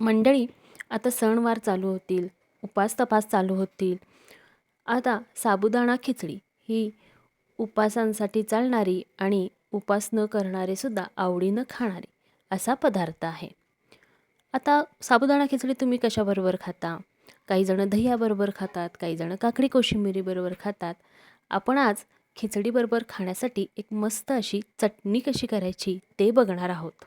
मंडळी आता सणवार चालू होतील उपास तपास चालू होतील. आता साबुदाणा खिचडी ही उपासांसाठी चालणारी आणि उपास न करणारेसुद्धा आवडीनं खाणारी असा पदार्थ आहे. आता साबुदाणा खिचडी तुम्ही कशाबरोबर खाता? काही जणं दह्याबरोबर खातात काही जणं काकडी कोशिंबिरीबरोबर खातात. आपण आज खिचडीबरोबर खाण्यासाठी एक मस्त अशी चटणी कशी करायची ते बघणार आहोत.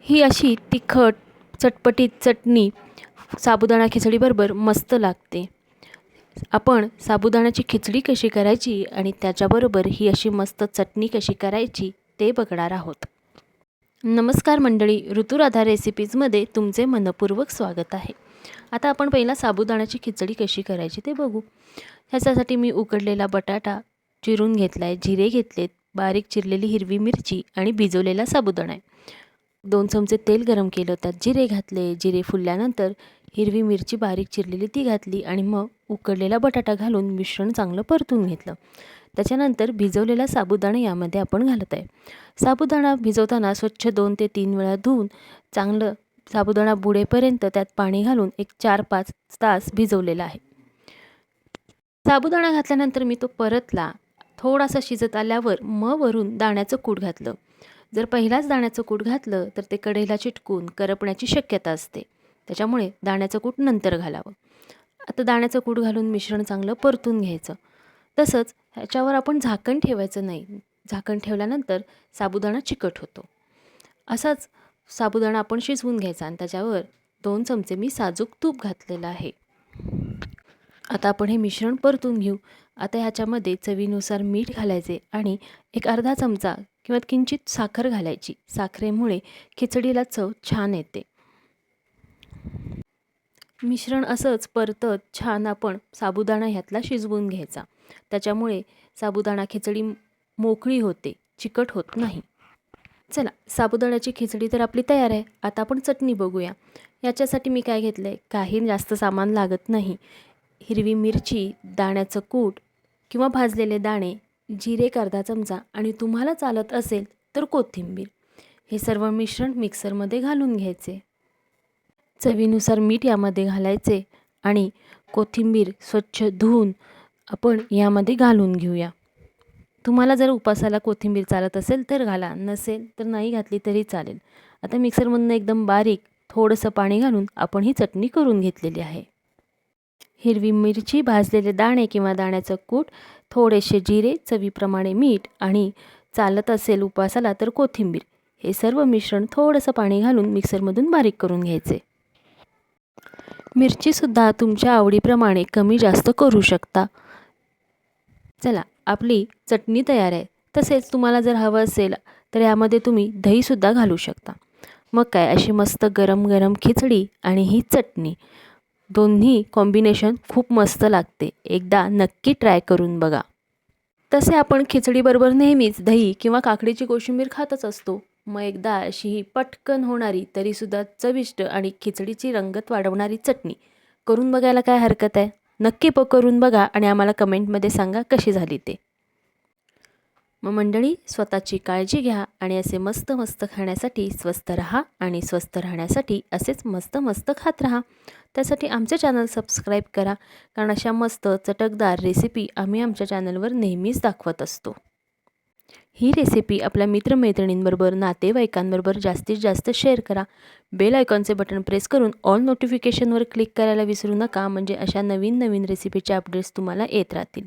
ही अशी तिखट चटपटीत चटणी साबुदाणा खिचडीबरोबर मस्त लागते. आपण साबुदाण्याची खिचडी कशी करायची आणि त्याच्याबरोबर ही अशी मस्त चटणी कशी करायची ते बघणार आहोत. नमस्कार मंडळी ऋतुराधा रेसिपीजमध्ये तुमचे मनपूर्वक स्वागत आहे. आता आपण पहिला साबुदाण्याची खिचडी कशी करायची ते बघू. ह्याच्यासाठी मी उकडलेला बटाटा चिरून घेतला आहे जिरे घेतलेत बारीक चिरलेली हिरवी मिरची आणि भिजवलेला साबुदाणा आहे. दोन चमचे तेल गरम केलं त्यात जिरे घातले. जिरे फुलल्यानंतर हिरवी मिरची बारीक चिरलेली ती घातली आणि मग उकडलेला बटाटा घालून मिश्रण चांगलं परतून घेतलं. त्याच्यानंतर भिजवलेला साबुदाणा यामध्ये आपण घालत आहे. साबुदाणा भिजवताना स्वच्छ दोन ते तीन वेळा धुवून चांगलं साबुदाणा बुडेपर्यंत त्यात पाणी घालून एक चार पाच तास भिजवलेला आहे. साबुदाणा घातल्यानंतर मी तो परतला. थोडासा शिजत आल्यावर मग वरून दाण्याचं कूट घातलं. जर पहिलाच दाण्याचं कूट घातलं तर ते कढईला चिटकून करपण्याची शक्यता असते. त्याच्यामुळे दाण्याचं कूट नंतर घालावं. आता दाण्याचं कूट घालून मिश्रण चांगलं परतून घ्यायचं. तसंच ह्याच्यावर आपण झाकण ठेवायचं नाही. झाकण ठेवल्यानंतर साबुदाणा चिकट होतो. असाच साबुदाणा आपण शिजवून घ्यायचा आणि त्याच्यावर दोन चमचे मी साजूक तूप घातलेलं आहे. आता आपण हे मिश्रण परतून घेऊ. आता ह्याच्यामध्ये चवीनुसार मीठ घालायचे आणि एक अर्धा चमचा किंवा किंचित साखर घालायची. साखरेमुळे खिचडीला चव छान येते. मिश्रण असंच परतत छान आपण साबुदाणा ह्यातला शिजवून घ्यायचा. त्याच्यामुळे साबुदाणा खिचडी मोकळी होते चिकट होत नाही. चला साबुदाण्याची खिचडी तर आपली तयार आहे. आता आपण चटणी बघूया. याच्यासाठी मी काय घेतलं आहे काही जास्त सामान लागत नाही. हिरवी मिरची दाण्याचं कूट किंवा भाजलेले दाणे जिरे एक अर्धा चमचा आणि तुम्हाला चालत असेल तर कोथिंबीर. हे सर्व मिश्रण मिक्सरमध्ये घालून घ्यायचे. चवीनुसार मीठ यामध्ये घालायचे आणि कोथिंबीर स्वच्छ धुवून आपण यामध्ये घालून घेऊया. तुम्हाला जर उपासाला कोथिंबीर चालत असेल तर घाला नसेल तर नाही घातली तरी चालेल. आता मिक्सरमधनं एकदम बारीक थोडंसं पाणी घालून आपण ही चटणी करून घेतलेली आहे. हिरवी मिरची भाजलेले दाणे किंवा दाण्याचं कूट थोडेसे जिरे चवीप्रमाणे मीठ आणि चालत असेल उपासाला तर कोथिंबीर. हे सर्व मिश्रण थोडंसं पाणी घालून मिक्सरमधून बारीक करून घ्यायचे. मिरचीसुद्धा तुमच्या आवडीप्रमाणे कमी जास्त करू शकता. चला आपली चटणी तयार आहे. तसेच तुम्हाला जर हवं असेल तर यामध्ये तुम्ही दहीसुद्धा घालू शकता. मग काय अशी मस्त गरम गरम खिचडी आणि ही चटणी. दोन्ही कॉम्बिनेशन खूप मस्त लागते. एकदा नक्की ट्राय करून बघा. तसे आपण खिचडीबरोबर नेहमीच दही किंवा काकडीची कोशिंबीर खातच असतो. मग एकदा अशी ही पटकन होणारी तरीसुद्धा चविष्ट आणि खिचडीची रंगत वाढवणारी चटणी. करून बघायला काय हरकत आहे? नक्की प करून बघा आणि आम्हाला कमेंटमध्ये सांगा कशी झाली ते. मग मंडळी स्वतःची काळजी घ्या आणि असे मस्त मस्त खाण्यासाठी स्वस्त राहा आणि स्वस्त राहण्यासाठी असेच मस्त मस्त खात राहा. त्यासाठी आमचे चॅनल सबस्क्राईब करा कारण अशा मस्त चटकदार रेसिपी आम्ही आमच्या चॅनलवर नेहमीच दाखवत असतो. ही रेसिपी आपल्या मित्रमैत्रिणींबरोबर नातेवाईकांबरोबर जास्तीत जास्त शेअर करा. बेल आयकॉनचे बटन प्रेस करून ऑल नोटिफिकेशनवर क्लिक करायला विसरू नका म्हणजे अशा नवीन नवीन रेसिपीचे अपडेट्स तुम्हाला येत राहतील.